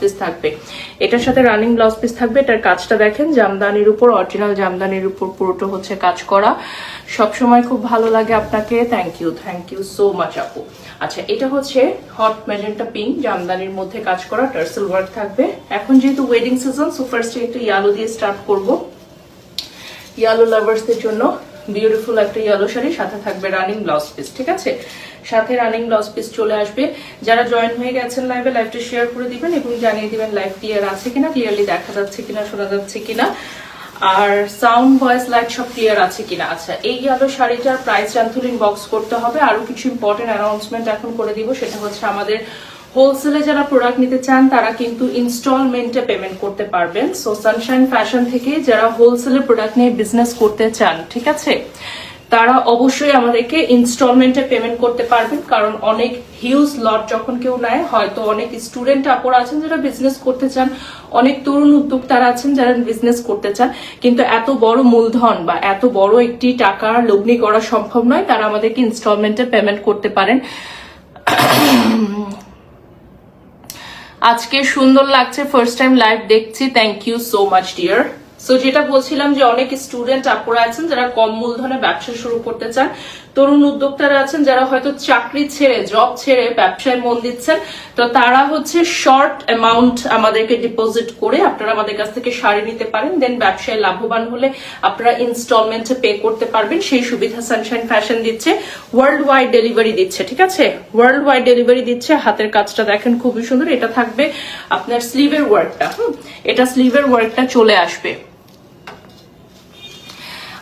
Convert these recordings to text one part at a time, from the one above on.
Piece থাকবে। এটার সাথে রানিং ব্লাউজ পিস থাকবে। এটার কাজটা দেখেন, জামদানির উপর অরিজিনাল জামদানির উপর পুরোটা হচ্ছে কাজ করা। সব সময় খুব ভালো লাগে আপনাকে। Thank you thank you so much আপু। আচ্ছা এটা হচ্ছে হট ম্যাজেন্টা পিঙ্ক জামদানির মধ্যে কাজ করা টার্সেল ওয়ার্ক থাকবে। এখন যেহেতু ওয়েডিং সিজন সো ফার্স্টে একটু ইয়ালো দিয়ে স্টার্ট করব। ইয়ালো লাভার্সদের জন্য বিউটিফুল একটা ইয়ালো শাড়ি, সাথে থাকবে রানিং ব্লাউজ পিস ঠিক আছে? সাথে রানিং ব্লাউজ পিস চলে আসবে। যারা জয়েন হয়ে গেছেন লাইভে লাইভটা শেয়ার করে দিবেন এবং জানিয়ে দিবেন লাইভ ক্লিয়ার আছে কিনা ক্লিয়ারলি দেখা যাচ্ছে কিনা, শোনা যাচ্ছে কিনা। আর সাউন্ড ভয়েস লাইট সব ক্লিয়ার আছে কিনা। আচ্ছা এই গেল শাড়িটার প্রাইস জানতুলিন বক্স করতে হবে। আরও কিছু ইম্পর্টেন্ট অ্যানাউন্সমেন্ট এখন করে দিব। সেটা হচ্ছে আমাদের হোলসেলে যারা প্রোডাক্ট নিতে চান, তারা কিন্তু ইনস্টলমেন্টে পেমেন্ট করতে পারবেন। সো সানশাইন ফ্যাশন থেকে যারা হোলসেলে প্রোডাক্ট নিয়ে বিজনেস করতে চান, ঠিক আছে? তারা অবশ্যই আমাদেরকে ইনস্টলমেন্টে পেমেন্ট করতে পারবেন, কারণ অনেক হিউজ লট যখন কেউ নেয়, হয়তো অনেক স্টুডেন্ট আপুরা আছেন যারা বিজনেস করতে চান, অনেক তরুণ উদ্যোক্তারা আছেন যারা বিজনেস করতে চান, কিন্তু এত বড় মূলধন বা এত বড় একটি টাকা লগ্নি করা সম্ভব নয়, তারা আমাদেরকে ইনস্টলমেন্টে পেমেন্ট করতে পারেন। আজকে সুন্দর লাগছে ফার্স্ট টাইম লাইভ দেখছি thank you so much dear so যেটা বলছিলাম যে অনেক স্টুডেন্ট আপুরা আছেন যারা কম মূলধনে ব্যবসা শুরু করতে চান। তরুণ উদ্যোক্তারা আছেন যারা হয়তো চাকরি ছেড়ে জব ছেড়ে ব্যবসায় মন দিচ্ছেন। তো তারা হচ্ছে শর্ট অ্যামাউন্ট আমাদেরকে ডিপোজিট করে আপনারা আমাদের কাছ থেকে শাড়ি নিতে পারেন। দেন ব্যবসায় লাভবান হলে আপনারা ইনস্টলমেন্টে পে করতে পারবেন। সেই সুবিধা সানশাইন ফ্যাশন দিচ্ছে। ওয়ার্ল্ড ওয়াইড ডেলিভারি দিচ্ছে, ঠিক আছে? ওয়ার্ল্ড ওয়াইড ডেলিভারি দিচ্ছে। হাতের কাজটা দেখেন খুবই সুন্দর। এটা থাকবে আপনার স্লিভের ওয়ার্কটা হুম, এটা স্লিভের ওয়ার্কটা চলে আসবে।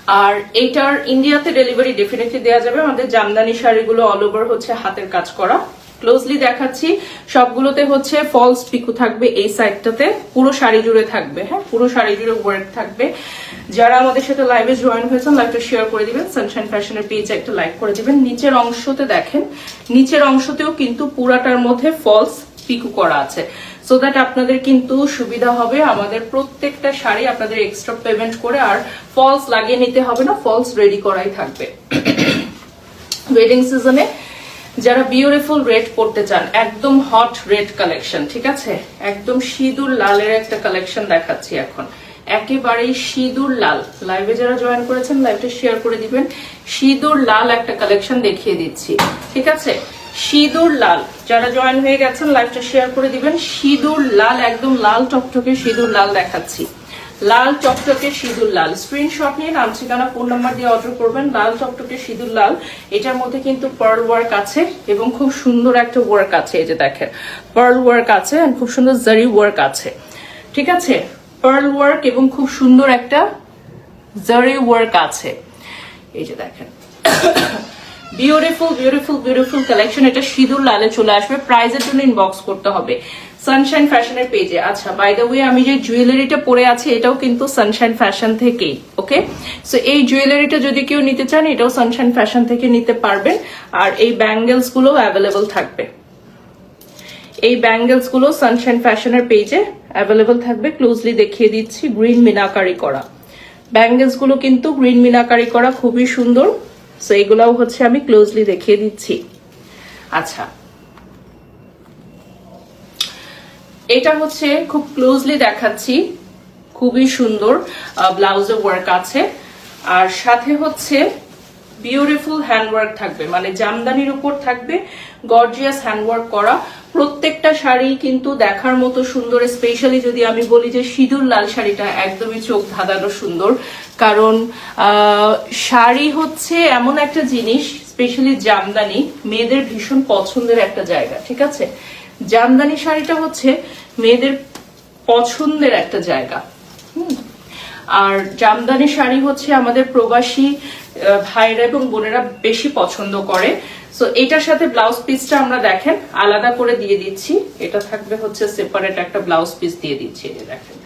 আর এইটার ইন্ডিয়াতে ডেলিভারি ডেফিনেটলি দেওয়া যাবে। আমাদের জামদানি শাড়িগুলো অল ওভার হচ্ছে হাতের কাজ করা। ক্লোজলি দেখাচ্ছি, সবগুলোতে হচ্ছে ফলস পিকু থাকবে এই সাইডটাতে পুরো শাড়ি জুড়ে থাকবে হ্যাঁ? পুরো শাড়ি জুড়ে ওয়ার্ক থাকবে। যারা আমাদের সাথে লাইভে জয়েন হয়েছেন লাইভটা শেয়ার করে দিবেন। সানশাইন ফ্যাশনের পেজে একটা লাইক করে দিবেন। নিচের অংশতে দেখেন, নিচের অংশতেও কিন্তু পুরাটার মধ্যে ফলস পিকু করা আছে। সো দ্যাট আপনাদের কিন্তু সুবিধা হবে, আমাদের প্রত্যেকটা শাড়ি আপনাদের এক্সট্রা পেমেন্ট করে আর ফলস লাগিয়ে নিতে হবে না ফলস রেডি করাই থাকবে। ওয়েডিং সিজনে যারা বিউটিফুল রেড পড়তে চান, একদম হট রেড কালেকশন ঠিক আছে? একদম সিঁদুর লালের একটা কালেকশন দেখাচ্ছি এখন। একেবারেই সিঁদুর লাল। লাইভে যারা জয়েন করেছেন লাইভটা শেয়ার করে দিবেন। সিঁদুর লাল একটা কালেকশন দেখিয়ে দিচ্ছি, ঠিক আছে? সিঁদুর লাল। যারা জয়েন হয়ে গেছেন লাইভটা শেয়ার করে দিবেন। সিঁদুর লাল, একদম লাল টকটকে সিঁদুর লাল দেখাচ্ছি। লাল টকটকে সিঁদুর লাল। স্ক্রিনশট নিয়ে নাম, ঠিকানা ফোন নাম্বার দিয়ে অর্ডার করবেন। লাল টকটকে সিঁদুর লাল। এটার মধ্যে কিন্তু পার্ল ওয়ার্ক আছে এবং খুব সুন্দর একটা ওয়ার্ক আছে, এই যে দেখেন। পার্ল ওয়ার্ক আছে খুব সুন্দর জারি ওয়ার্ক আছে। ঠিক আছে? পার্ল ওয়ার্ক এবং খুব সুন্দর একটা জারি ওয়ার্ক আছে। এই যে দেখেন। বিউটিফুল বিউটিফুল বিউটিফুল কালেকশন এটা সিঁদুর লালে চলে আসবে। প্রাইজের জন্য ইনবক্স করতে হবে। সানশাইন ফ্যাশনের পেজে আচ্ছা বাই দ্য ওয়ে আমি যে জুয়েলারিটা পরে আছি, এটাও কিন্তু সানশাইন ফ্যাশন থেকেই ওকে সো এই জুয়েলারিটা যদি কেউ নিতে চান, এটাও সানশাইন ফ্যাশন থেকে নিতে পারবেন। আর এই ব্যাঙ্গেলসগুলো অ্যাভেলেবল থাকবে। এই ব্যাঙ্গেলসগুলো সানশাইন ফ্যাশনের পেজে অ্যাভেলেবল থাকবে। ক্লোজলি দেখিয়ে দিচ্ছি গ্রিন মিনাকারি করা। ব্যাঙ্গেলসগুলো কিন্তু গ্রিন মিনাকারি করা, খুবই সুন্দর। সো এগুলাও হচ্ছে আমি ক্লোজলি দেখিয়ে দিচ্ছি। আচ্ছা। এটা হচ্ছে খুব ক্লোজলি দেখাচ্ছি। খুবই সুন্দর ব্লাউজে ওয়ার্ক আছে। আর সাথে হচ্ছে বিউটিফুল হ্যান্ডওয়ার্ক থাকবে। মানে জামদানির উপর থাকবে গর্জিয়াস হ্যান্ডওয়ার্ক করা প্রত্যেকটা শাড়ি কিন্তু দেখার মতো সুন্দর স্পেশালি যদি আমি বলি যে সিঁদুর লাল শাড়িটা একদমই চোখ ধাঁধানো সুন্দর। কারণ শাড়ি হচ্ছে এমন একটা জিনিস স্পেশালি জামদানি, মেয়েদের ভীষণ পছন্দের একটা জায়গা, ঠিক আছে? জামদানি শাড়িটা হচ্ছে মেয়েদের পছন্দের একটা জায়গা। হুম। আর জামদানি শাড়ি হচ্ছে আমাদের প্রবাসী ভাইরা এবং বোনেরা বেশি পছন্দ করে। সো এটার সাথে ব্লাউজ পিসটা আমরা দেখেন, আলাদা করে দিয়ে দিচ্ছি। এটা থাকবে হচ্ছে সেপারেট একটা ব্লাউজ পিস দিয়ে দিচ্ছি দেখেন।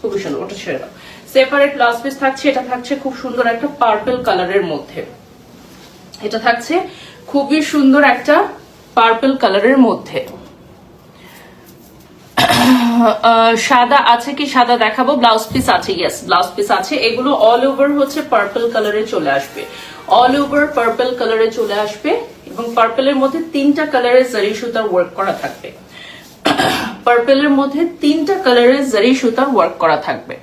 খুবই সুন্দর, ওটা ছেড়ে দাও। সেপারেট ব্লাউজ পিস থাকছে, এটা থাকছে খুব সুন্দর একটা পার্পল কালারের মধ্যে। এটা থাকছে খুবই সুন্দর একটা পার্পল কালারের মধ্যে। সাদা আছে কি? সাদা দেখাবো। ব্লাউজ পিস আছে ইয়েস ব্লাউজ পিস আছে। এগুলো অল ওভার হচ্ছে পার্পল কালারে চলে আসবে। অল ওভার পার্পল কালারে চলে আসবে। এবং পার্পলের মধ্যে তিনটা কালারের জারি সুতার ওয়ার্ক করা থাকবে। পার্পেলের মধ্যে তিনটা কালারের জারি সুতা ওয়ার্ক করা থাকবে।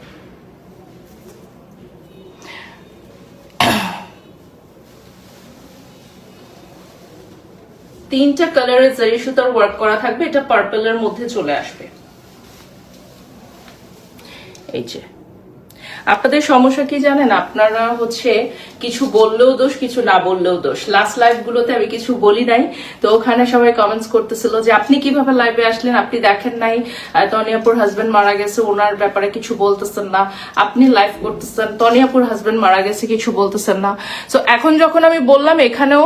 তিনটা কালারের জারি সুতার ওয়ার্ক করা থাকবে, এটা পার্পেলের মধ্যে চলে আসবে। এই যে। আপনাদের সমস্যা কি জানেন? আপনারা হচ্ছে কিছু বললেও দোষ, কিছু না বললেও দোষ। লাস্ট লাইভ গুলোতে আমি কিছু বলি নাই। তো ওখানে সবাই কমেন্টস করতেছিল যে, আপনি কীভাবে লাইভে আসলেন? আপনি দেখেন নাই? তনিয়াপুর হাজবেন্ড মারা গেছে, ওনার ব্যাপারে কিছু বলতেছেন না। আপনি লাইভ করতেছেন তনিয়াপুর হাজবেন্ড মারা গেছে, কিছু বলতেছেন না। তো এখন যখন আমি বললাম, এখানেও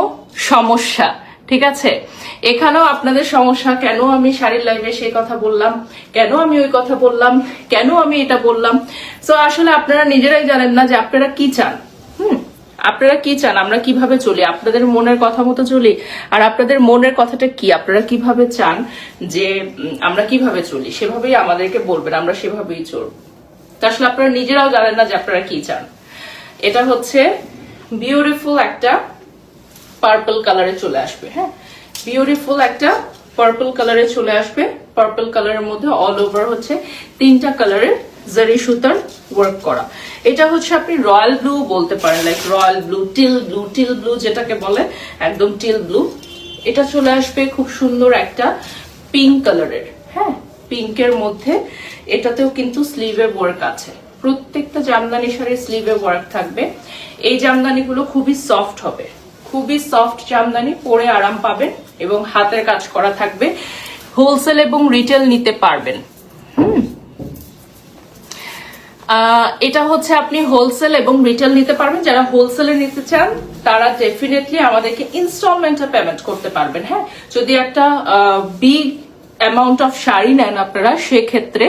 সমস্যা। ঠিক আছে? এখানেও আপনাদের সমস্যা, কেন আমি শাড়ির লাইভে সেই কথা বললাম? কেন আমি ওই কথা বললাম? কেন আমি এটা বললাম? তো আসলে আপনারা নিজেরাই জানেন না যে আপনারা কি চান। হুম? আপনারা কি চান? আমরা কীভাবে চলি? আপনাদের মনের কথা মতো চলি? আর আপনাদের মনের কথাটা কি? আপনারা কীভাবে চান যে আমরা কীভাবে চলি? সেভাবেই আমাদেরকে বলবেন, আমরা সেভাবেই চলব। তো আসলে আপনারা নিজেরাও জানেন না যে আপনারা কি চান। এটা হচ্ছে বিউটিফুল একটা পার্পল কালারে চলে আসবে হ্যাঁ? বিউটিফুল একটা পার্পল কালারে চলে আসবে। পার্পল কালারের মধ্যে অল ওভার হচ্ছে তিনটা কালারের জারি সুতার ওয়ার্ক করা। এটা হচ্ছে আপনি রয়্যাল ব্লু বলতে পারেন like royal blue teal blue teal blue যেটাকে বলে, একদম টিল ব্লু এটা চলে আসবে খুব সুন্দর একটা পিঙ্ক কালারের হ্যাঁ? পিঙ্কের মধ্যে এটাতেও কিন্তু স্লিভে ওয়ার্ক আছে। প্রত্যেকটা জামদানি শাড়ির স্লিভে ওয়ার্ক থাকবে। এই জামদানিগুলো খুবই সফট হবে। খুবই সফট জামদানি, পরে আরাম পাবেন এবং হাতের কাজ করা থাকবে। হোলসেল এবং রিটেল নিতে পারবেন। এটা হচ্ছে আপনি হোলসেল এবং রিটেল নিতে পারবেন। যারা হোলসেলে নিতে চান, তারা ডেফিনেটলি আমাদেরকে ইনস্টলমেন্টে পেমেন্ট করতে পারবেন হ্যাঁ? যদি একটা বিগ অ্যামাউন্ট অফ শাড়ি নেন আপনারা, সেক্ষেত্রে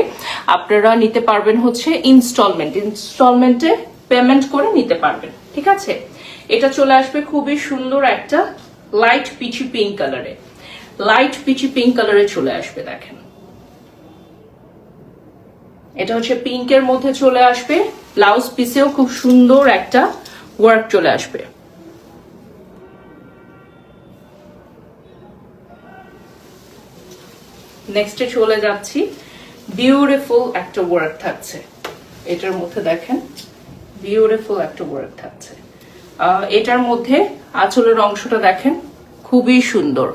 আপনারা নিতে পারবেন হচ্ছে ইনস্টলমেন্ট ইনস্টলমেন্টে পেমেন্ট করে নিতে পারবেন, ঠিক আছে? এটা চলে আসবে খুবই সুন্দর একটা লাইট পিচি পিঙ্ক কালারে লাইট পিচি পিঙ্ক কালারে চলে আসবে, দেখেন। এটা হচ্ছে পিঙ্কের মধ্যে চলে আসবে। ব্লাউজ পিসেও খুব সুন্দর একটা ওয়ার্ক চলে আসবে। নেক্সটে চলে যাচ্ছি। বিউটিফুল একটা ওয়ার্ক থাকছে। এটার মধ্যে দেখেন বিউটিফুল একটা ওয়ার্ক থাকছে। এটার মধ্যে আঁচলের অংশটা দেখেন, খুবই সুন্দর।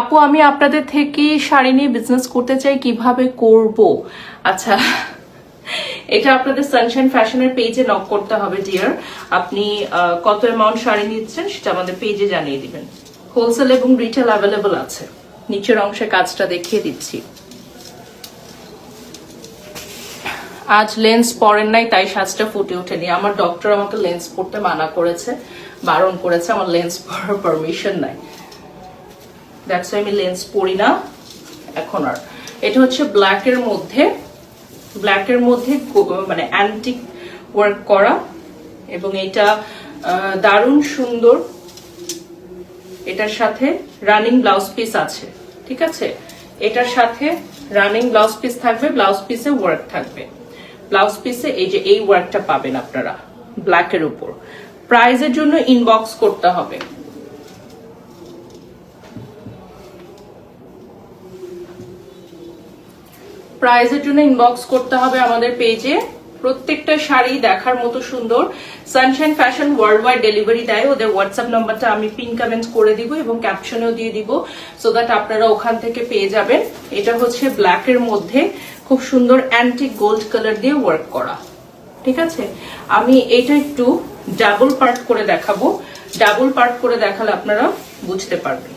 আপু, আমি আপনাদের থেকে শাড়ি নিয়ে বিজনেস করতে চাই, কীভাবে করব? আচ্ছা এটা আপনাদের সানশাইন ফ্যাশনের পেজে নক করতে হবে ডিয়ার আপনি কত অ্যামাউন্ট শাড়ি নিচ্ছেন সেটা আমাদের পেজে জানিয়ে দিবেন। হোলসেল এবং রিটেল অ্যাভেলেবল আছে। নিচের অংশে কাজটা দেখিয়ে দিচ্ছি। আজ লেন্স পরেন নাই, তাই সাজটা ফুটে ওঠেনি। আমার ডক্টর আমাকে লেন্স পরতে মানা করেছে, বারণ করেছে, আমার লেন্স পরার পারমিশন নাই। দ্যাটস আমি লেন্স পরি না, এখন আর। এটা হচ্ছে ব্ল্যাকের মধ্যে ব্ল্যাকের মধ্যে মানে অ্যান্টিক ওয়ার্ক করা, এবং এটা দারুণ সুন্দর। এটার সাথে রানিং ব্লাউজ পিস আছে, ঠিক আছে? এটার সাথে রানিং ব্লাউজ পিস থাকবে ব্লাউজ পিসে ওয়ার্ক থাকবে। ব্লাউজ পিসে এই যে এই ওয়ার্কটা পাবেন আপনারা ব্ল্যাকের উপর। প্রাইজের জন্য ইনবক্স করতে হবে। প্রাইজের জন্য ইনবক্স করতে হবে আমাদের পেজে প্রত্যেকটা শাড়ি দেখার মতো সুন্দর। Sunshine Fashion world wide delivery দেয়। ওদের হোয়াটসঅ্যাপ নাম্বারটা আমি পিন কমেন্ট করে দিব এবং ক্যাপশনেও দিয়ে দিব সো দ্যাট আপনারা ওখান থেকে পেয়ে যাবেন। এটা হচ্ছে ব্ল্যাকের মধ্যে। খুব সুন্দর অ্যান্টিক গোল্ড কালার দিয়ে ওয়ার্ক করা। ঠিক আছে? আমি এটা একটু ডাবল পার্ট করে দেখাবো। ডাবল পার্ট করে দেখালে আপনারা বুঝতে পারবেন।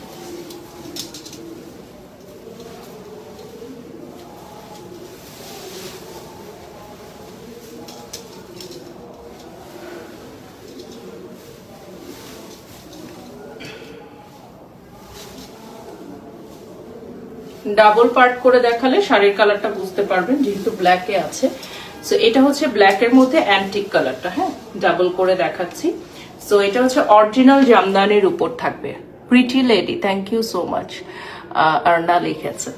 ডাবল পার্ট করে দেখালে শাড়ির কালারটা বুঝতে পারবেন, যেহেতু ব্ল্যাকে আছে। সো এটা হচ্ছে ব্ল্যাকের মধ্যে অ্যান্টিক কালারটা হ্যাঁ? ডাবল করে দেখাচ্ছি। সো এটা হচ্ছে অরিজিনাল জামদানির উপর থাকবে। Pretty lady thank you so much Arna লিখেছে।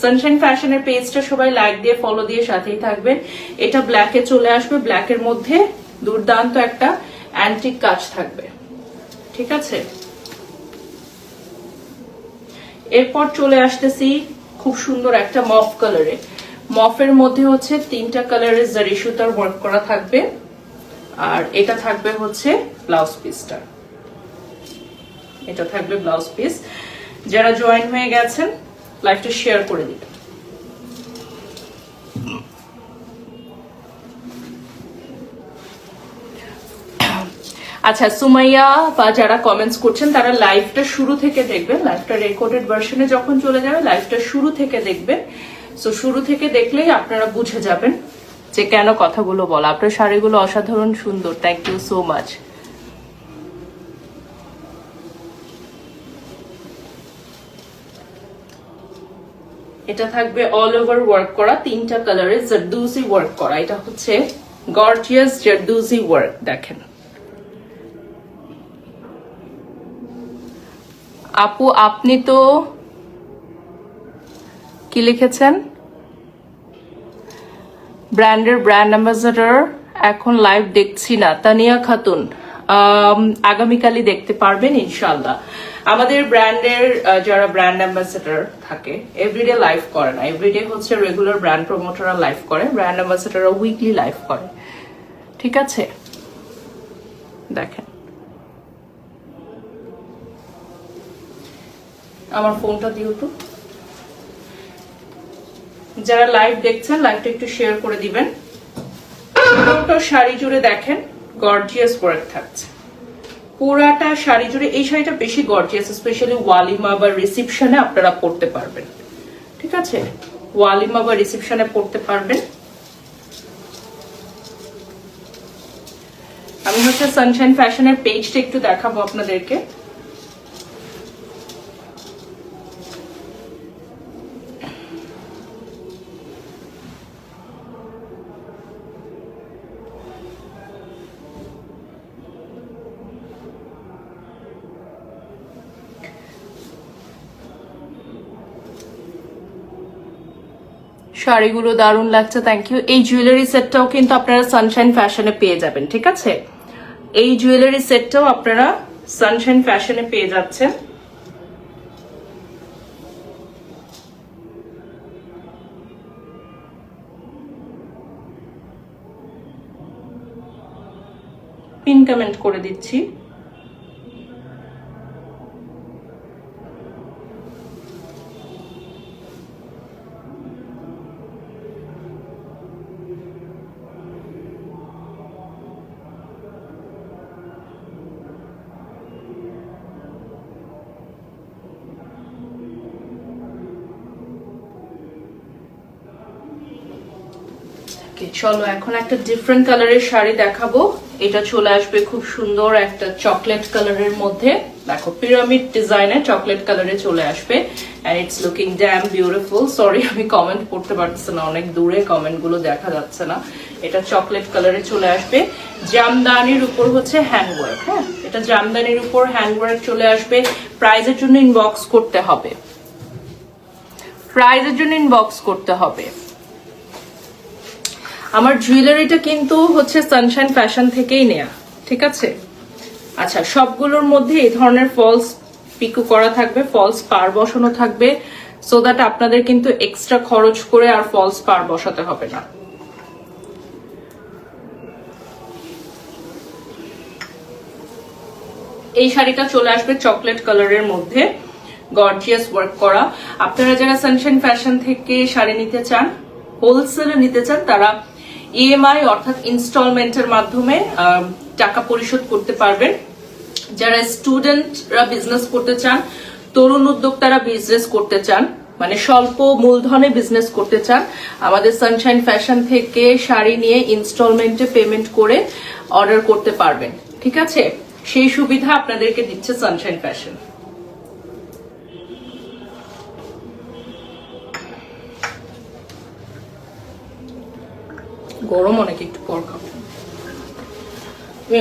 সানশাইন ফ্যাশনের পেজটা সবাই লাইক দিয়ে ফলো দিয়ে সাথেই থাকবেন। এটা ব্ল্যাকে চলে আসবে। ব্ল্যাকের মধ্যে দুর্দান্ত একটা অ্যান্টিক কাজ থাকবে। ঠিক আছে? এরপর চলে আসতেছি খুব সুন্দর একটা মফ কালারে। মফের মধ্যে হচ্ছে তিনটা কালারের জারি সুতার ওয়ার্ক করা থাকবে। আর এটা থাকবে হচ্ছে ব্লাউজ পিসটা এটা থাকবে ব্লাউজ পিস যারা জয়েন হয়ে গেছেন লাইভটা শেয়ার করে দিবেন। আচ্ছা সুমাইয়া বা যারা কমেন্টস করছেন, তারা লাইভটা শুরু থেকে দেখবেন। লাইভটা রেকর্ডেড ভার্সনে যখন চলে যাবে লাইভটা শুরু থেকে দেখবেন। সো শুরু থেকে দেখলেই আপনারা বুঝে যাবেন যে কেন কথাগুলো বলা। আপনার শাড়িগুলো অসাধারণ সুন্দর। থ্যাংক ইউ সো মাচ এটা থাকবে অল ওভার ওয়ার্ক করা। তিনটা কালারের জারদুজি ওয়ার্ক করা। এটা হচ্ছে গর্জিয়াস জারদুজি ওয়ার্ক দেখেন। আপু, আপনি তো কি লিখেছেন? ব্র্যান্ডের ব্র্যান্ড অ্যাম্বাসাডার এখন লাইভ দেখছি না। তানিয়া খাতুন আগামীকালই দেখতে পারবেন ইনশাল্লাহ আমাদের ব্র্যান্ডের যারা ব্র্যান্ড অ্যাম্বাসেডার থাকে এভরিডে লাইভ করে না। এভরিডে হচ্ছে রেগুলার ব্র্যান্ড প্রমোটাররা লাইভ করে ব্র্যান্ড অ্যাম্বাসেডাররা উইকলি লাইভ করে। ঠিক আছে? দেখেন। আমার ফোনটা দিও তো। যারা লাইভ দেখছেন লাইভটা একটু শেয়ার করে দিবেন। শাড়ি জুড়ে দেখেন গর্জিয়াস ওয়ার্ক থাকছে। পুরাটা শাড়ি জুড়ে, এই শাড়িটা বেশি গর্জিয়াস স্পেশালি ওয়ালিমা বা রিসিপশনে আপনারা পড়তে পারবেন। ঠিক আছে? ওয়ালিমা বা রিসিপশনে পড়তে পারবেন। আমি হচ্ছে সানশাইন ফ্যাশনের পেজটা একটু দেখাবো আপনাদেরকে। শাড়িগুলো দারুণ লাগছে থ্যাংক ইউ এই জুয়েলারি সেটটাও কিন্তু আপনারা সানশাইন ফ্যাশনে পেয়ে যাবেন, ঠিক আছে? এই জুয়েলারি সেটটাও আপনারা সানশাইন ফ্যাশনে পেয়ে যাচ্ছেন। পিন কমেন্ট করে দিচ্ছি। চলো, এখন একটা ডিফারেন্ট কালারের শাড়ি দেখাবো। এটা চলে আসবে খুব সুন্দর একটা চকলেট কালারের মধ্যে। দেখো পিরামিড ডিজাইনে চকলেট কালারে চলে আসবে। It's looking damn beautiful sorry আমি কমেন্ট পড়তে পারতেছি না, অনেক দূরে কমেন্টগুলো দেখা যাচ্ছে না। এটা চকলেট কালারে চলে আসবে। জামদানির উপর হচ্ছে হ্যান্ডওয়ার্ক হ্যাঁ? এটা জামদানির উপর হ্যান্ডওয়ার্ক চলে আসবে। প্রাইজের জন্য ইনবক্স করতে হবে। প্রাইজের জন্য ইনবক্স করতে হবে। আমার জুয়েলারিটা কিন্তু হচ্ছে সানশাইন ফ্যাশন থেকেই নেয়া, ঠিক আছে? আচ্ছা সবগুলোর মধ্যে এই ধরনের ফলস পিকু করা থাকবে ফলস পার বসানো থাকবে সো দ্যাট আপনাদের কিন্তু এক্সট্রা খরচ করে আর ফলস পার বসাতে হবে না। এই শাড়িটা চলে আসবে চকলেট কালারের মধ্যে গর্জিয়াস ওয়ার্ক করা। আপনারা যারা সানশাইন ফ্যাশন থেকে শাড়ি নিতে চান হোলসেলে নিতে চান, তারা ইএমআই অর্থাৎ ইনস্টলমেন্টের মাধ্যমে টাকা পরিশোধ করতে পারবেন। যারা স্টুডেন্টরা বিজনেস করতে চান, তরুণ উদ্যোক্তারা বিজনেস করতে চান মানে স্বল্প মূলধনে বিজনেস করতে চান, আমাদের সানশাইন ফ্যাশন থেকে শাড়ি নিয়ে ইনস্টলমেন্টে পেমেন্ট করে অর্ডার করতে পারবেন। ঠিক আছে? সেই সুবিধা আপনাদেরকে দিচ্ছে সানশাইন ফ্যাশন গরম অনেক, একটু পর খাব।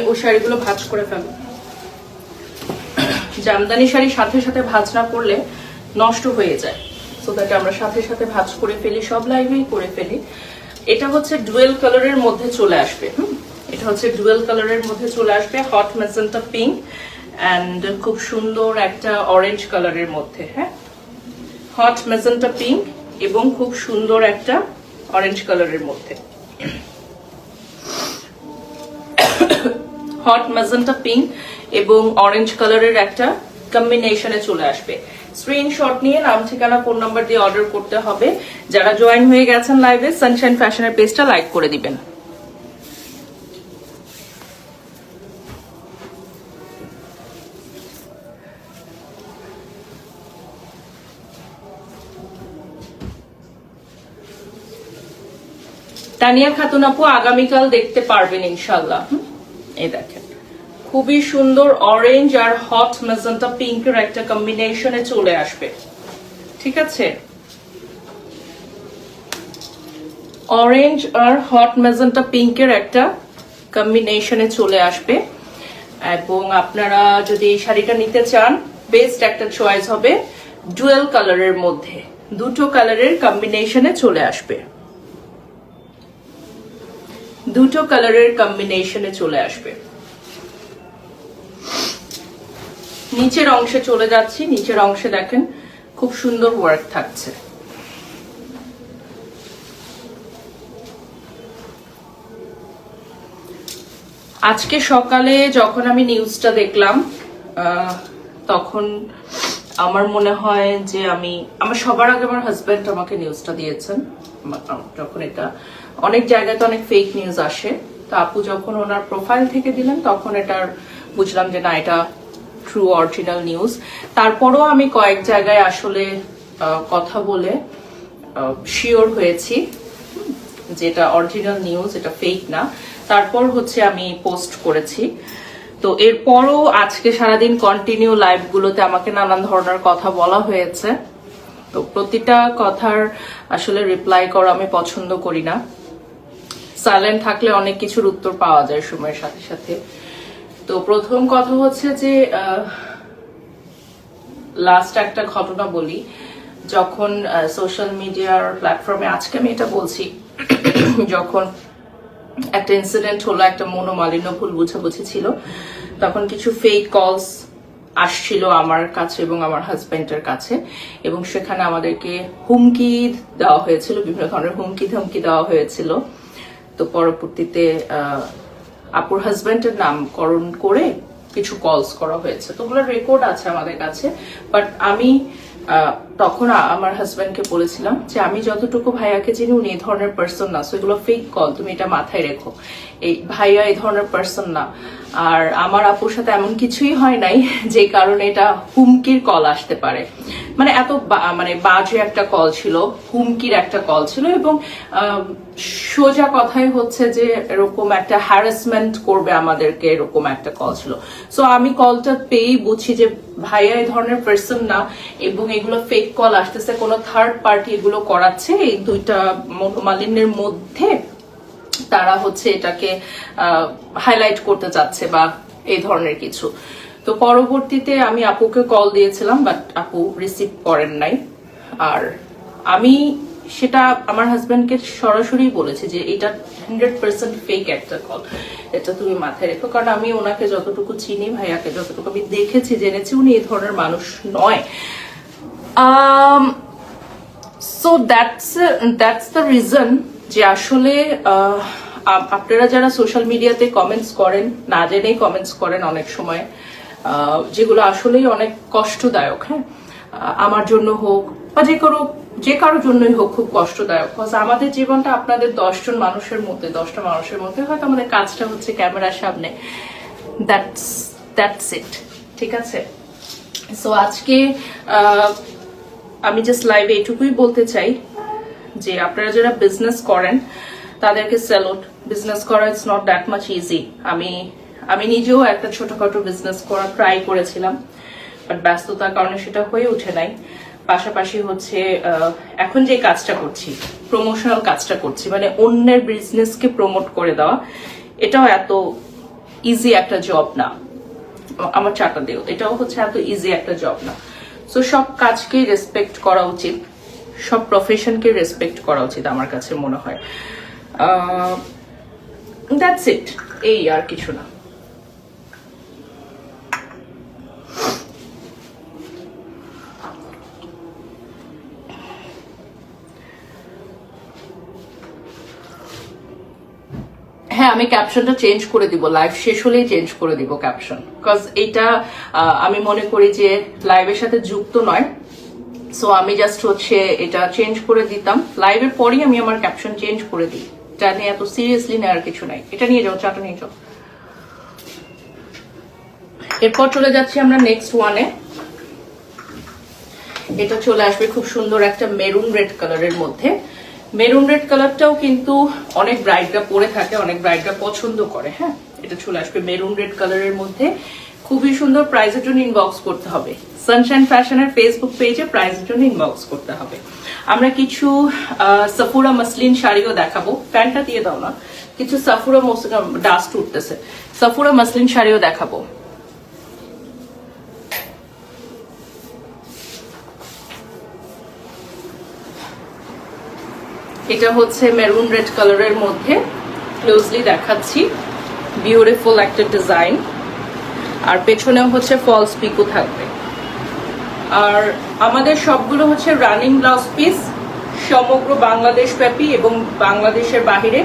ওই শাড়িগুলো ভাজ করে ফেলো। জামদানি শাড়ি সাথে সাথে ভাজ না করলে নষ্ট হয়ে যায়। সো দ্যাট আমরা সাথে সাথে ভাজ করে ফেলি, সব লাইভেই করে ফেলি। এটা হচ্ছে ডুয়েল কালারের মধ্যে চলে আসবে এটা হচ্ছে ডুয়েল কালারের মধ্যে চলে আসবে হট মেজেন্টা পিঙ্ক অ্যান্ড খুব সুন্দর একটা অরেঞ্জ কালারের মধ্যে হ্যাঁ? হট মেজেন্টা পিঙ্ক এবং খুব সুন্দর একটা অরেঞ্জ কালারের মধ্যে। হট মাজেন্টা পিঙ্ক এবং অরেঞ্জ কালারের একটা কম্বিনেশনে চলে আসবে। স্ক্রিনশট নিয়ে নাম, ঠিকানা ফোন নাম্বার দিয়ে অর্ডার করতে হবে। যারা জয়েন হয়ে গেছেন লাইভে সানশাইন ফ্যাশনের পেজটা লাইক করে দিবেন। তানিয়া খাতুন আপু আগামীকাল দেখতে পারবেন ইনশাল্লাহ? এই দেখেন। খুবই সুন্দর অরেঞ্জ আর হট মেজেন্টা পিঙ্কের একটা কম্বিনেশনে চলে আসবে। ঠিক আছে? অরেঞ্জ আর হট মেজেন্টা পিঙ্কের একটা কম্বিনেশনে চলে আসবে। এবং আপনারা যদি এই শাড়িটা নিতে চান বেস্ট একটা চয়েস হবে ডুয়েল কালারের মধ্যে। দুটো কালারের কম্বিনেশনে চলে আসবে। দুটো কালারের কম্বিনেশনে চলে আসবে। নিচের অংশে চলে যাচ্ছি, নিচের অংশে দেখেন খুব সুন্দর ওয়ার্ক থাকছে। আজকে সকালে যখন আমি নিউজটা দেখলাম তখন আমার মনে হয় যে আমি, আমার সবার আগে আমার হাজব্যান্ড আমাকে নিউজটা দিয়েছেন। যখন এটা, অনেক জায়গায় তো অনেক ফেক নিউজ আসে। তো আপু যখন ওনার প্রোফাইল থেকে দিলেন, তখন এটার বুঝলাম যে না, এটা ট্রু অরিজিনাল নিউজ তারপরও আমি কয়েক জায়গায় আসলে কথা বলে শিওর হয়েছি যেটা অরিজিনাল নিউজ এটা ফেক না। তারপর হচ্ছে আমি পোস্ট করেছি। তো এরপরও আজকে সারাদিন কন্টিনিউ লাইভগুলোতে আমাকে নানান ধরনের কথা বলা হয়েছে। তো প্রতিটা কথার আসলে রিপ্লাই করা আমি পছন্দ করি না। সাইলেন্ট থাকলে অনেক কিছুর উত্তর পাওয়া যায় সময়ের সাথে সাথে। তো প্রথম কথা হচ্ছে যে লাস্ট একটা ঘটনা বলি। যখন সোশ্যাল মিডিয়ার প্ল্যাটফর্মে আজকে আমি এটা বলছি, যখন একটা ইনসিডেন্ট হলো, একটা মনোমালিন্য, ভুল বুঝাবুঝি ছিল তখন কিছু ফেক কলস আসছিল আমার কাছে এবং আমার হাজবেন্ডের কাছে। এবং সেখানে আমাদেরকে হুমকি দেওয়া হয়েছিল, বিভিন্ন ধরনের হুমকি ধমকি দেওয়া হয়েছিল। তো পরবর্তীতে আপুর হাজবেন্ডের নামকরণ করে কিছু কলস করা হয়েছে। তো ওগুলোর রেকর্ড আছে আমাদের কাছে। বাট আমি তখন আমার হাজবেন্ডকে বলেছিলাম যে আমি যতটুকু ভাইয়াকে চিনি উনি এই ধরনের পার্সন না। সো এগুলো ফেক কল তুমি এটা মাথায় রেখো। এই ভাইয়া এই ধরনের পার্সন না। আর আমার আপুর সাথে এমন কিছুই হয় নাই যে কারণে এটা হুমকির কল আসতে পারে। মানে এত মানে বাজে একটা কল ছিল, হুমকির একটা কল ছিল এবং সোজা কথাই হচ্ছে যে এরকম একটা হ্যারাসমেন্ট করবে আমাদেরকে এরকম একটা কল ছিল। সো আমি কলটা পেয়েই বুঝি যে ভাইয়া এই ধরনের পার্সন না এবং এগুলো ফেক কল আসতেছে, কোনো থার্ড পার্টি এগুলো করাচ্ছে, এই দুইটা মনোমালিন্যের মধ্যে তারা হচ্ছে এটাকে হাইলাইট করতে চাচ্ছে বা এই ধরনের কিছু। তো পরবর্তীতে আমি আপুকে কল দিয়েছিলাম বাট আপু রিসিভ করেন নাই। আর আমি সেটা আমার হাজব্যান্ডকে সরাসরি বলেছি যে এটা হান্ড্রেড পার্সেন্ট ফেক একটা কল এটা তুমি মাথায় রেখো, কারণ আমি ওনাকে যতটুকু চিনি, ভাইয়াকে যতটুকু আমি দেখেছি, জেনেছি, উনি এই ধরনের মানুষ নয়। So that's that's the reason যে আসলে আপনারা যারা সোশ্যাল মিডিয়াতে কমেন্টস করেন, না জেনেই কমেন্টস করেন অনেক সময় যেগুলো আসলেই অনেক কষ্টদায়ক হ্যাঁ? আমার জন্য হোক বা যে কারও যে কারোর জন্যই হোক খুব কষ্টদায়ক। Because আমাদের জীবনটা আপনাদের দশজন মানুষের মধ্যে, দশটা মানুষের মধ্যে হয়তো আমাদের কাজটা হচ্ছে ক্যামেরার সামনে। দ্যাটস দ্যাটস ইট ঠিক আছে? সো আজকে আমি জাস্ট লাইভে এটুকুই বলতে চাই। যে আপনারা যারা বিজনেস করেন, তাদেরকে স্যালুট বিজনেস করা it's not that much easy আমি আমি নিজেও একটা ছোটখাটো বিজনেস করা ট্রাই করেছিলাম বাট ব্যস্ততার কারণে সেটা হয়ে ওঠে নাই। পাশাপাশি হচ্ছে এখন যে কাজটা করছি প্রমোশনাল কাজটা করছি মানে অন্যের বিজনেসকে প্রমোট করে দেওয়া, এটাও এত ইজি একটা জব না। আমার চাটা দেও এটাও হচ্ছে এত ইজি একটা জব না। সো সব কাজকেই রেসপেক্ট করা উচিত। সব প্রফেশনকে রেসপেক্ট করা উচিত আমার কাছে মনে হয়। দ্যাটস ইট এই আর কিছু না। হ্যাঁ আমি ক্যাপশনটা চেঞ্জ করে দিব। লাইভ শেষ হলেই চেঞ্জ করে দিব ক্যাপশন বিকজ এইটা আমি মনে করি যে লাইভের সাথে যুক্ত নয়। সো আমি জাস্ট হচ্ছে এটা চেঞ্জ করে দিতাম। লাইভের পরেই আমি আমার ক্যাপশন চেঞ্জ করে দিই। এটা নিয়ে এত সিরিয়াসলি নেওয়ার কিছু নাই। এটা নিয়ে যাও চাটা নিয়ে যাও। এরপর চলে যাচ্ছি আমরা নেক্সট ওয়ানে এটা চলে আসবে খুব সুন্দর একটা মেরুন রেড কালারের মধ্যে। মেরুন রেড কালারটাও কিন্তু অনেক ব্রাইটরা পরে থাকে, অনেক ব্রাইটরা পছন্দ করে হ্যাঁ? এটা চলে আসবে মেরুন রেড কালারের মধ্যে। খুবই সুন্দর প্রাইজের জন্য ইনবক্স করতে হবে। সানশাইন ফ্যাশনের ফেসবুক পেজে প্রাইজের জন্য ইনবক্স করতে হবে। আমরা কিছু সাফুরা মাসলিন শাড়িও দেখাবো। প্যান্টটা দিয়ে দাও না। কিছু সাফুরা ডাস্ট উঠতেছে। সাফুরা মাসলিন শাড়িও দেখাবো। এটা হচ্ছে মেরুন রেড কালারের মধ্যে। ক্লোজলি দেখাচ্ছি। বিউটিফুল একটা ডিজাইন আর পেছনেও হচ্ছে ফলস পিকো থাকবে। আর আমাদের সবগুলো হচ্ছে রানিং ব্লাউজ পিস সমগ্র বাংলাদেশ ব্যাপী এবং বাংলাদেশের বাহিরে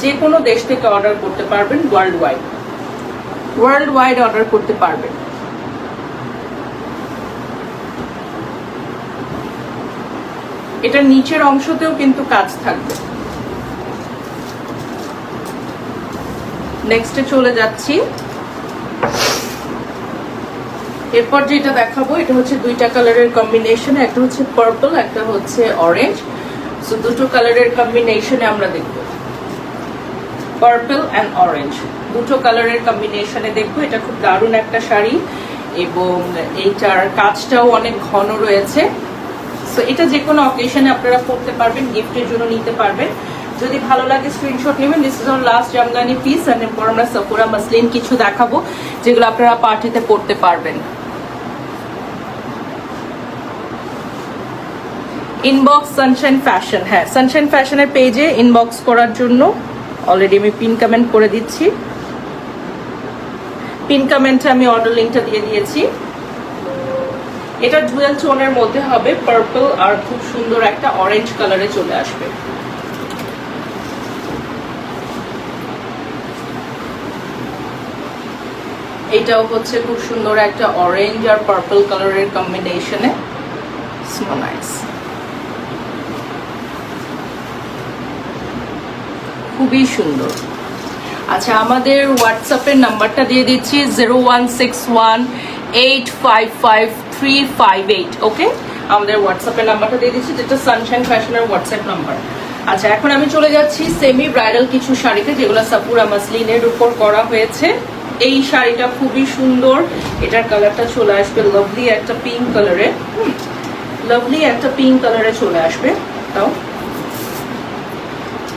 যে কোনো দেশ থেকে অর্ডার করতে পারবেন world wide world wide order করতে পারবেন। এটা নিচের অংশতেও কিন্তু কাজ থাকবে। নেক্সটে চলে যাচ্ছি। এরপর যেটা দেখাবো, এটা হচ্ছে দুইটা কালারের কম্বিনেশন একটা হচ্ছে পার্পল একটা হচ্ছে অরেঞ্জ সো দুটো কালারের কম্বিনেশনে আমরা দেখব। পার্পল অ্যান্ড অরেঞ্জ দুটো কালারের কম্বিনেশনে দেখব, এটা খুব দারুণ একটা শাড়ি এবং এইটার কাজটাও অনেক ঘন রয়েছে। সো এটা যে কোনো অকেশনে আপনারা পড়তে পারবেন গিফটের জন্য নিতে পারবেন। যদি ভালো লাগে স্ক্রিনশট নেবেন। দিস ইজ আমার লাস্ট জামদানি পিস এন্ড এরপর আমরা সাফুরা মাসলিন কিছু দেখাবো, যেগুলো আপনারা পার্টিতে পড়তে পারবেন। ইনবক্স সানশাইন ফ্যাশন হ্যাঁ সানশাইন ফ্যাশনের পেজে ইনবক্স করার জন্য অলরেডি আমি পিন কমেন্ট করে দিচ্ছি। পিন কমেন্টে আমি অর্ডার লিঙ্কটা দিয়ে দিয়েছি। এটা ডুয়েল টোনের মধ্যে হবে পার্পল আর খুব সুন্দর একটা অরেঞ্জ কালারে চলে আসবে। এটাও হচ্ছে খুব সুন্দর একটা অরেঞ্জ আর পার্পল কালারের কম্বিনেশনে স্নো নাইস খুবই সুন্দর। আচ্ছা আমাদের হোয়াটসঅ্যাপের নাম্বারটা দিয়ে দিচ্ছি zero one six one eight five five three five eight okay আমাদের হোয়াটসঅ্যাপের নাম্বারটা দিয়ে দিচ্ছি, যেটা সানশাইন ফ্যাশনের হোয়াটসঅ্যাপ নাম্বার। আচ্ছা এখন আমি চলে যাচ্ছি সেমি ব্রাইডাল কিছু শাড়িতে, যেগুলো সাপুরা মাসলিনের উপর করা হয়েছে। এই শাড়িটা খুবই সুন্দর। এটার কালারটা চলে আসবে লাভলি একটা পিঙ্ক কালারে লাভলি একটা পিঙ্ক কালারে চলে আসবে। তাও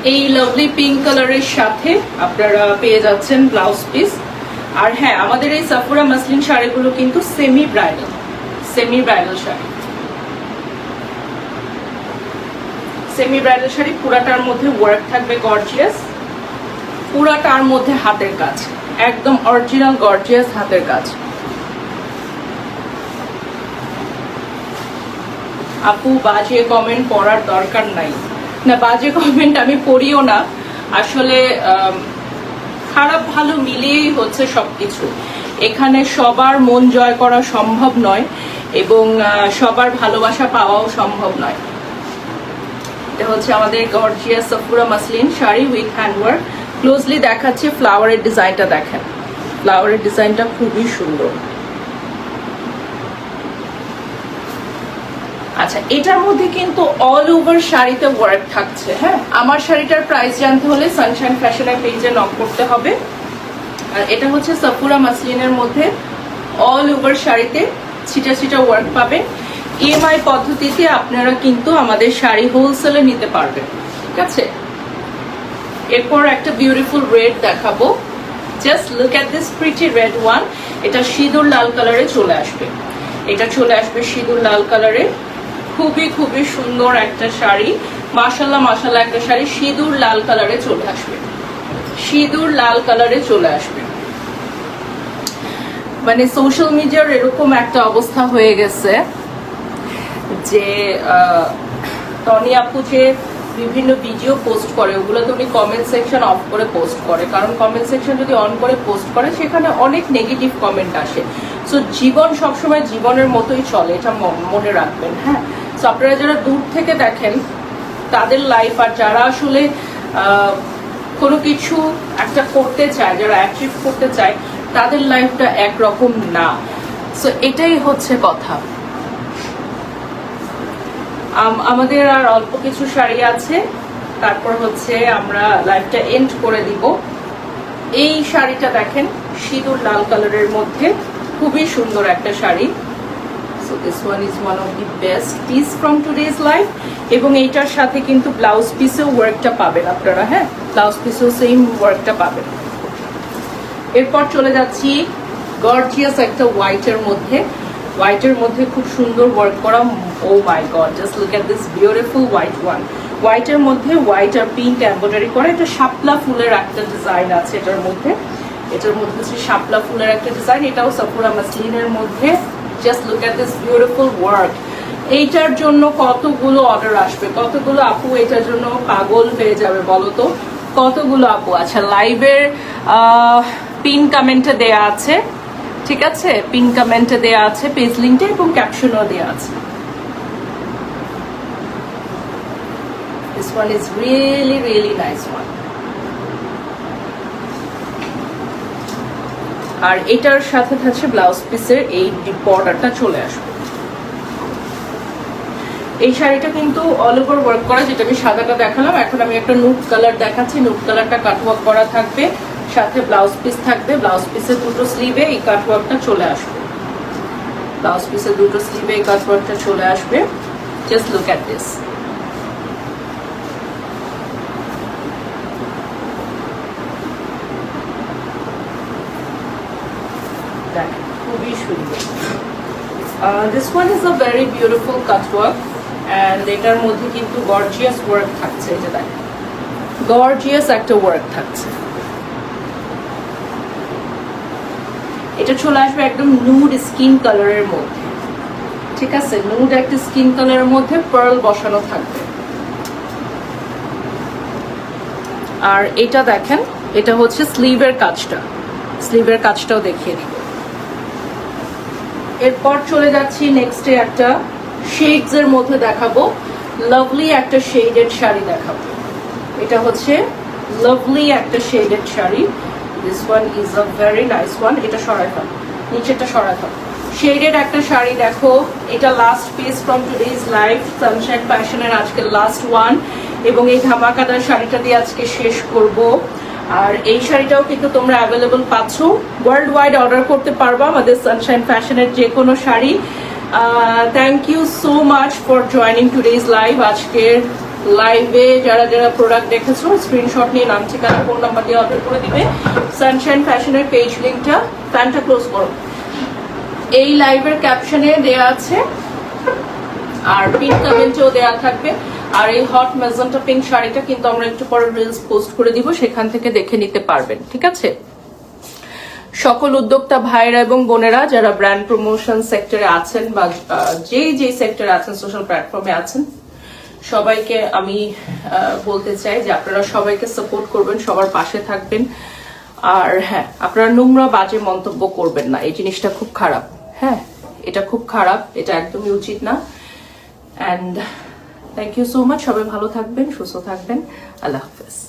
এই লাভলি পিঙ্ক কালারের সাথে আপনারা পেয়ে যাচ্ছেন ব্লাউজ পিস আর হ্যাঁ আমাদের এই সাফুরা মাসলিন শাড়িগুলো কিন্তু semi bridal semi bridal sari. Semi bridal sari পুরাটার মধ্যে ওয়ার্ক থাকবে গর্জিয়াস পুরাটার মধ্যে হাতের কাজ, একদম অরিজিনাল গর্জিয়াস হাতের কাজ। আপু বাজে কমেন্ট পড়ার দরকার নাই। না, বাজে কমেন্ট আমি পড়িও না। আসলে খারাপ ভালো মিলিয়েই হচ্ছে সবকিছু। এখানে সবার মন জয় করা সম্ভব নয় এবং সবার ভালোবাসা পাওয়াও সম্ভব নয়। এটা হচ্ছে আমাদের gorgeous Safura muslin sari with handwork closely দেখাচ্ছি ফ্লাওয়ারের ডিজাইনটা দেখেন। ফ্লাওয়ারের ডিজাইনটা খুবই সুন্দর। আচ্ছা এটার মধ্যে কিন্তু অল ওভার শাড়িতে ওয়ার্ক থাকছে হ্যাঁ? আমার শাড়িটার প্রাইস জানতে হলে সানশাইন ফ্যাশনের পেজে নক করতে হবে। আর এটা হচ্ছে সাফুরা মাসলিনের মধ্যে অল ওভার শাড়িতে ছিটা ছিটা ওয়ার্ক পাবেন ইএমআই পদ্ধতিতে আপনারা কিন্তু আমাদের শাড়ি হোলসেলে নিতে পারবেন, ঠিক আছে? এরপর একটা বিউটিফুল রেড দেখাবো। Just look at this pretty red one এটা সিঁদুর লাল কালারে চলে আসবে। এটা চলে আসবে সিঁদুর লাল কালারে খুবই খুবই সুন্দর একটা শাড়ি। মাসাল্লাহ মাসাল্লাহ একটা শাড়ি সিঁদুর লাল কালারে চলে আসবে। সিঁদুর লাল কালারে চলে আসবে। মানে সোশ্যাল মিডিয়ার এরকম একটা অবস্থা হয়ে গেছে যে টনি আপু যে বিভিন্ন ভিডিও পোস্ট করে ওগুলো তো উনি কমেন্ট সেকশন অফ করে পোস্ট করে। কারণ কমেন্ট সেকশন যদি অন করে পোস্ট করে, সেখানে অনেক নেগেটিভ কমেন্ট আসে। সো জীবন সবসময় জীবনের মতোই চলে, এটা মনে রাখবেন হ্যাঁ? আপনারা যারা দূর থেকে দেখেন, তাদের লাইফ আর যারা আসলে কোনো কিছু একটা করতে চায়, যারা অ্যাচিভ করতে চায়, তাদের লাইফটা একরকম না। সো এটাই হচ্ছে কথা। আম- আমাদের আর অল্প কিছু শাড়ি আছে, তারপর হচ্ছে আমরা লাইফটা এন্ড করে দিব। এই শাড়িটা দেখেন, সিঁদুর লাল কালারের মধ্যে, খুবই সুন্দর একটা sari this one is one of the best piece from today's live এবং এইটার সাথে কিন্তু ব্লাউজ পিসেও ওয়ার্কটা পাবেন আপনারা হ্যাঁ? ব্লাউজ পিসেও সেম ওয়ার্কটা পাবেন। এরপর চলে যাচ্ছি গর্জিয়াস একটা হোয়াইটের মধ্যে। হোয়াইটের মধ্যে খুব সুন্দর ওয়ার্ক করা ও my god just look at this beautiful white one হোয়াইটের মধ্যে হোয়াইট আর পিঙ্ক এম্ব্রয়ডারি করা, এটা শাপলা ফুলের একটা ডিজাইন আছে এটার মধ্যে। এটার মধ্যে শাপলা ফুলের একটা ডিজাইন এটাও সাপুরা মাসলিনের মধ্যে। Just look at this beautiful work এইটার জন্য কতগুলো অর্ডার আসবে? কতগুলো আপু এটার জন্য পাগল হয়ে যাবে বলো তো? কতগুলো আপু? আচ্ছা লাইভের পিন কমেন্টে দেয়া আছে। ঠিক আছে? পিন কমেন্টে দেয়া আছে পেজ লিঙ্কটা এবং ক্যাপশনও দেয়া আছে। This one is really, really nice one. আর এটার সাথে থাকছে ব্লাউজ পিসের এই বর্ডারটা চলে আসবে। এই শাড়িটা কিন্তু অল ওভার ওয়ার্ক করা, যেটা আমি সাদাটা দেখালাম। এখন আমি একটা নুট কালার দেখাচ্ছি। নুট কালারটা কাটওয়ার্ক করা থাকবে। সাথে ব্লাউজ পিস থাকবে। ব্লাউজ পিসের দুটো স্লিভে এই কাটওয়ার্কটা চলে আসবে। ব্লাউজ পিসের দুটো স্লিভে এই কাটওয়ার্কটা চলে আসবে। জাস্ট লুক অ্যাট দিস দেখেন খুবই সুন্দর this one is a very beautiful cutwork and এটার মধ্যে কিন্তু গর্জিয়াস ওয়ার্ক থাকছে এই যে দেখেন গর্জিয়াস একটা ওয়ার্ক থাকছে। এটা চলে আসবে একদম নুড স্কিন কালারের মধ্যে। ঠিক আছে? নুড একটা স্কিন কালারের মধ্যে পার্ল বসানো থাকবে। আর এটা দেখেন, এটা হচ্ছে স্লিভের কাজটা। স্লিভের কাজটাও দেখিয়ে দিব এরপর চলে যাচ্ছি নেক্সটে একটা শেডস এর মধ্যে দেখাবো। লাভলি একটা শেডেড শাড়ি দেখাবো। এটা হচ্ছে লাভলি একটা shaded sari. This one is a very nice one এটা সরাই থাক নিচেরটা সরাই থাক শেডেড একটা শাড়ি দেখো। এটা last piece from today's live sunshine ফ্যাশনের আজকে লাস্ট ওয়ান এবং এই ধামাকাদার শাড়িটা দিয়ে আজকে শেষ করব। আর এই শাড়িটাও কিন্তু তোমরা অ্যাভেলেবল পাচ্ছ। ওয়ার্ল্ড ওয়াইড অর্ডার করতে পারবা আমাদের সানশাইন ফ্যাশনের যে কোনো sari thank you so much for joining today's live আজকের লাইভে যারা যারা প্রোডাক্ট দেখেছ স্ক্রিনশট নিয়ে নাম, ঠিকানা ফোন নাম্বার দিয়ে অর্ডার করে দিবে। সানশাইন ফ্যাশনের পেজ লিঙ্কটা ফ্যানটা ক্লোজ করো। এই লাইভের ক্যাপশনে দেয়া আছে। আর পিন কমেন্টেও দেয়া থাকবে। আর এই হট ম্যাজেন্টা পিঙ্ক শাড়িটা কিন্তু আমরা একটু পরে রিলস পোস্ট করে দিব, সেখান থেকে দেখে নিতে পারবেন, ঠিক আছে? সকল উদ্যোক্তা ভাইরা এবং বোনেরা যারা ব্র্যান্ড প্রমোশন সেক্টরে আছেন বা যে যে সেক্টরে আছেন সোশ্যাল প্ল্যাটফর্মে আছেন, সবাইকে আমি বলতে চাই যে আপনারা সবাইকে সাপোর্ট করবেন, সবার পাশে থাকবেন। আর হ্যাঁ আপনারা নোংরা বাজে মন্তব্য করবেন না, এই জিনিসটা খুব খারাপ। হ্যাঁ এটা খুব খারাপ, এটা একদমই উচিত না। And thank you so much সবাই ভালো থাকবেন সুস্থ থাকবেন। আল্লাহ হাফেজ।